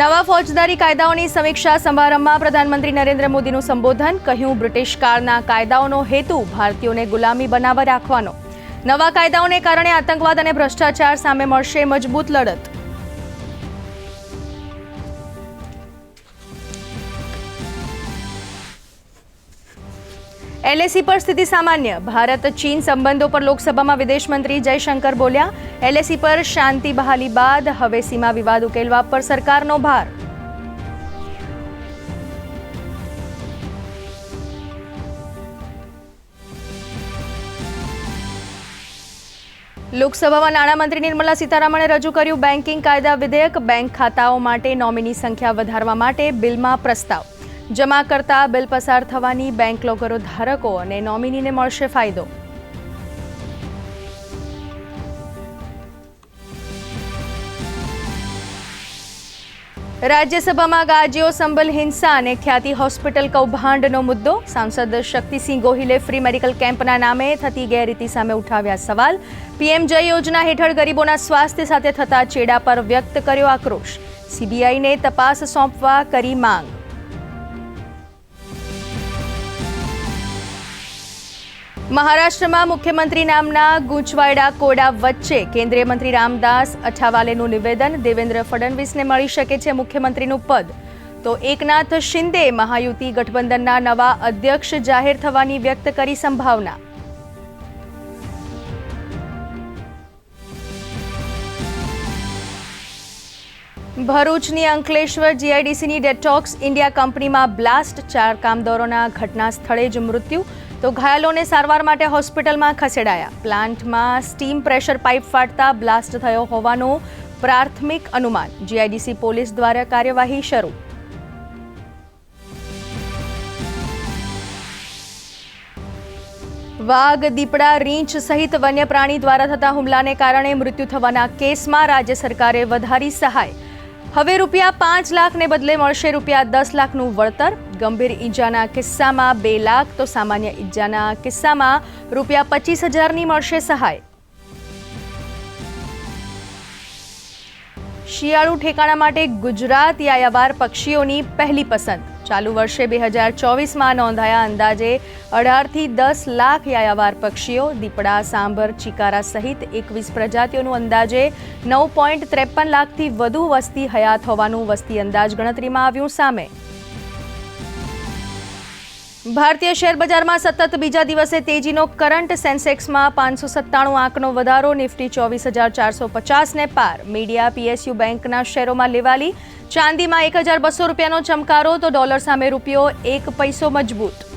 નવા ફોજદારી કાયદાઓની સમીક્ષા સમારંભમાં પ્રધાનમંત્રી નરેન્દ્ર મોદીનું સંબોધન, કહ્યું બ્રિટિશ કાળના કાયદાઓનો હેતુ ભારતીયોને ગુલામી બનાવવા રાખવાનો. નવા કાયદાઓને કારણે આતંકવાદ અને ભ્રષ્ટાચાર સામે મળશે મજબૂત લડત. એલએસી પર સ્થિતિ સામાન્ય. ભારત, ચીન સંબંધો પર લોકસભામાં વિદેશ મંત્રી જયશંકર બોલ્યા, એલએસી પર શાંતિ બહાલી બાદ હવે સીમા વિવાદ ઉકેલવા પર સરકારનો ભાર. લોકસભામાં નાણામંત્રી નિર્મલા સીતારામણે રજૂ કર્યું બેન્કિંગ કાયદા વિધેયક. બેંક ખાતાઓ માટે નોમિની સંખ્યા વધારવા માટે બિલમાં પ્રસ્તાવ. જમા કરતા બિલ પસાર થવાની બેંક લોકરો ધારકો અને નોમિનીને મળશે ફાયદો. રાજ્યસભામાં ગાજ્યો સંબલ હિંસા અને ખ્યાતિ હોસ્પિટલ કૌભાંડનો મુદ્દો. સાંસદ શક્તિસિંહ ગોહિલે ફ્રી મેડિકલ કેમ્પના નામે થતી ગેરરીતિ સામે ઉઠાવ્યા સવાલ. પીએમ જય યોજના હેઠળ ગરીબોના સ્વાસ્થ્ય સાથે થતા ચેડા પર વ્યક્ત કર્યો આક્રોશ. સીબીઆઈને તપાસ સોંપવા કરી માંગ. મહારાષ્ટ્રમાં મુખ્યમંત્રી નામના ગૂંચવાયડા કોડા વચ્ચે કેન્દ્રીય મંત્રી રામદાસ અઠાવાલેનું નિવેદન દેવેન્દ્ર ફડણવીસને મળી શકે છે મુખ્યમંત્રીનું પદ. તો એકનાથ શિંદે મહાયુતિ ગઠબંધનના નવા અધ્યક્ષ જાહેર થવાની વ્યક્ત કરી સંભાવના. ભરૂચની અંકલેશ્વર જીઆઈડીસીની ડેટોક્સ ઇન્ડિયા કંપનીમાં બ્લાસ્ટ ચાર કામદારોના ઘટના સ્થળે જ મૃત્યુ. તો ઘાયલોને સારવાર માટે હોસ્પિટલમાં ખસેડાયા. પ્લાન્ટમાં સ્ટીમ પ્રેશર પાઇપ ફાટતા બ્લાસ્ટ થયો હોવાનું પ્રાથમિક અનુમાન. જીઆઈડીસી પોલીસ દ્વારા કાર્યવાહી શરૂ. વાઘ, દીપડા, રીંછ સહિત વન્ય પ્રાણી દ્વારા થતા હુમલાને કારણે મૃત્યુ થવાના કેસમાં રાજ્ય સરકારે વધારી સહાય. હવે રૂપિયા પાંચ લાખને બદલે મળશે રૂપિયા દસ લાખનું વળતર. ગંભીર ઈજાના કિસ્સામાં બે લાખ, તો સામાન્ય ઈજાના કિસ્સામાં રૂપિયા પચીસ હજારની મળશે સહાય. શિયાળુ ઠેકાણા માટે ગુજરાત યાયાવાર પક્ષીઓની પહેલી પસંદ. ચાલુ વર્ષે બે હજાર ચોવીસમાં નોંધાયા અંદાજે અઢારથી દસ લાખ યાયાવાર પક્ષીઓ, દીપડા, સાંભર, ચિકારા સહિત એકવીસ પ્રજાતિઓનું અંદાજે નવ પોઈન્ટ ત્રેપન લાખથી વધુ વસ્તી હયાત હોવાનું વસ્તી અંદાજ ગણતરીમાં આવ્યું સામે. ભારતીય શેર બજારમાં સતત બીજા દિવસે તેજીનો કરંટ સેન્સેક્સમાં પાંચસો સત્તાણું આંકનો વધારો, નિફ્ટી ચોવીસ હજાર ચારસો પચાસને પાર. મીડિયા, પીએસયુ બેંકના શેરોમાં લેવાલી ચાંદીમાં એક હજાર બસો રૂપિયાનો ચમકારો તો ડોલર સામે રૂપિયો એક પૈસો મજબૂત.